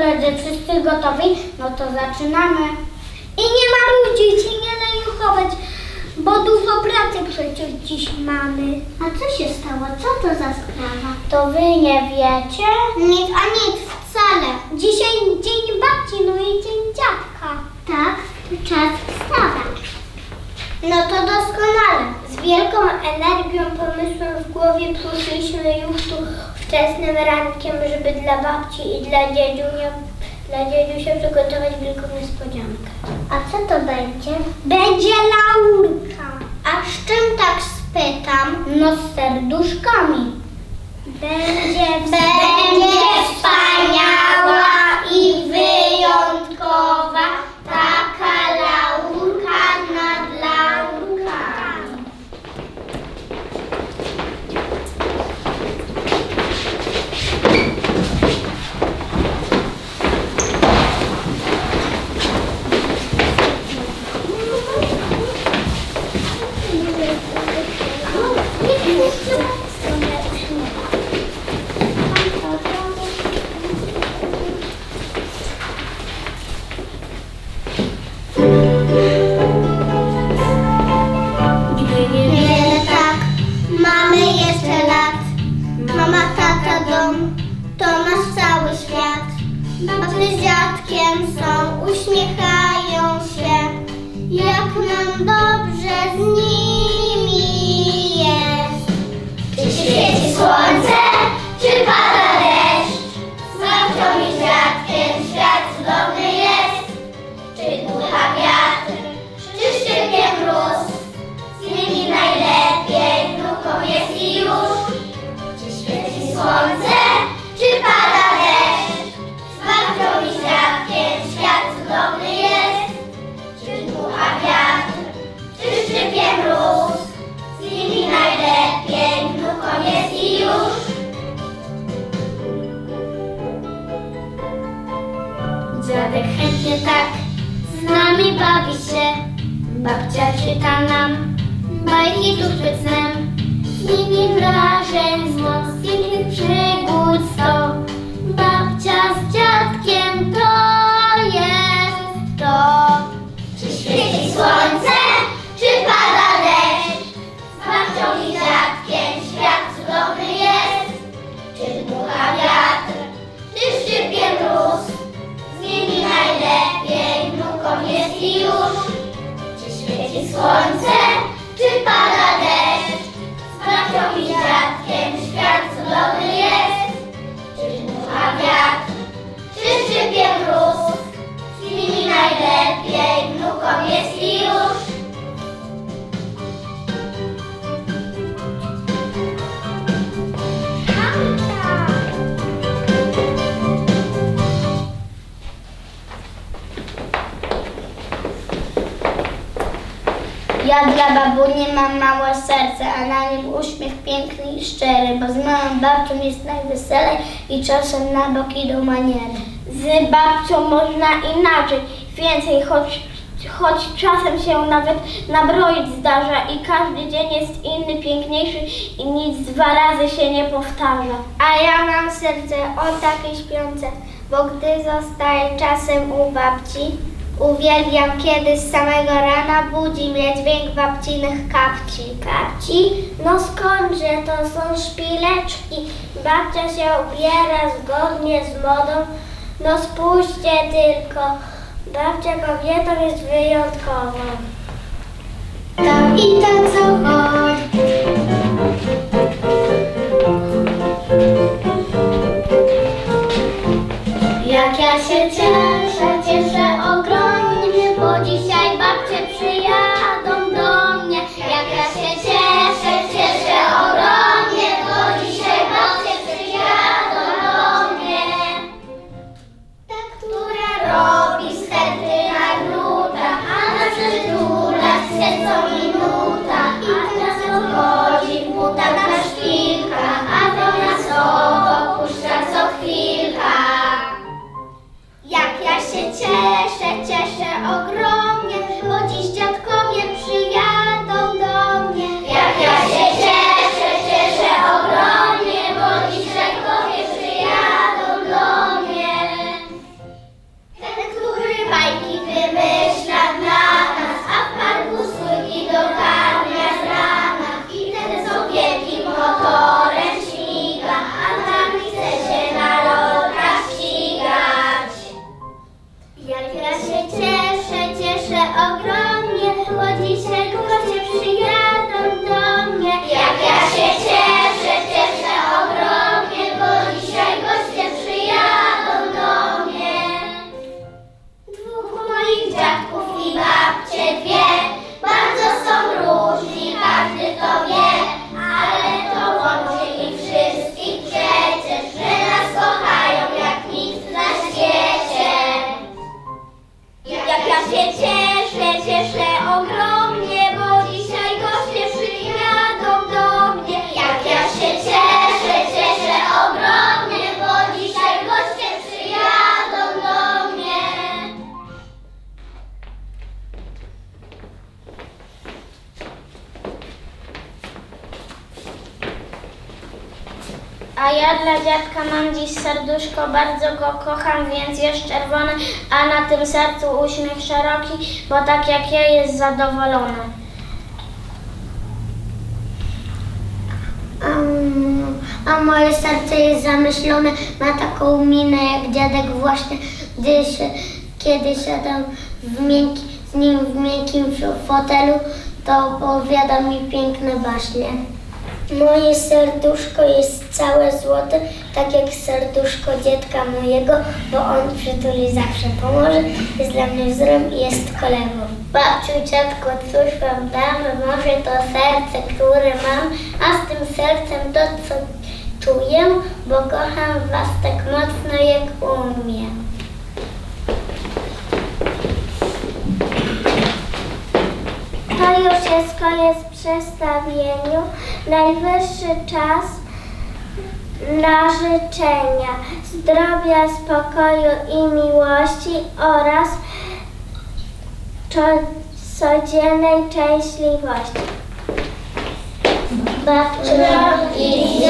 koledzy, wszyscy gotowi? No to zaczynamy. I nie marudźcie się, nie najuchować, bo dużo pracy przecież dziś mamy. A co się stało? Co to za sprawa? To wy nie wiecie? Nic, a nic, wcale. Dzisiaj dzień babci, no i dzień dziadka. Tak, czas wstawać. No to doskonale. Z wielką energią, pomysłem w głowie przyszliśmy już tu wczesnym rankiem, żeby dla babci i dla dziedziunia, dla dziedziusia przygotować wielką niespodziankę. A co to będzie? Będzie laurka. A z czym tak spytam? No z serduszkami. Będzie, Będzie wspaniała i wyjątkowa są, Dziadek chętnie tak z nami bawi się. Babcia czyta nam bajki tuż przed snem. Z nimi wrażeń z moc, przygód sto. Już. Czy świeci słońce, Ja dla babuni mam małe serce, a na nim uśmiech piękny i szczery, bo z małą babcią jest najweselej i czasem na bok idą maniery. Z babcią można inaczej, więcej, choć, choć czasem się nawet nabroić zdarza i każdy dzień jest inny, piękniejszy i nic dwa razy się nie powtarza. A ja mam serce o takie śpiące, bo gdy zostaję czasem u babci, Uwielbiam, kiedy z samego rana budzi mnie dźwięk babcinych kapci. Kapci? No skądże, to są szpileczki. Babcia się ubiera zgodnie z modą. No spójrzcie tylko, babcia kobietą jest wyjątkową. Tam i tak co chodzi. Jak ja się cieszę, dziadka mam dziś serduszko, bardzo go kocham, więc jest czerwone, a na tym sercu uśmiech szeroki, bo tak jak ja jest zadowolona. A moje serce jest zamyślone, ma taką minę jak dziadek właśnie, gdy się, kiedy siadam w miękki, z nim w miękkim fotelu, to opowiada mi piękne baśnie. Moje serduszko jest całe złote, tak jak serduszko dziadka mojego, bo on przytuli zawsze pomoże, jest dla mnie wzorem i jest kolebą. Babciu, dziadku, cóż wam dam, może to serce, które mam, a z tym sercem to, co czuję, bo kocham was tak mocno, jak umiem. To już jest koniec przedstawieniu. Najwyższy czas na życzenia zdrowia, spokoju i miłości oraz co- codziennej szczęśliwości. Babciu i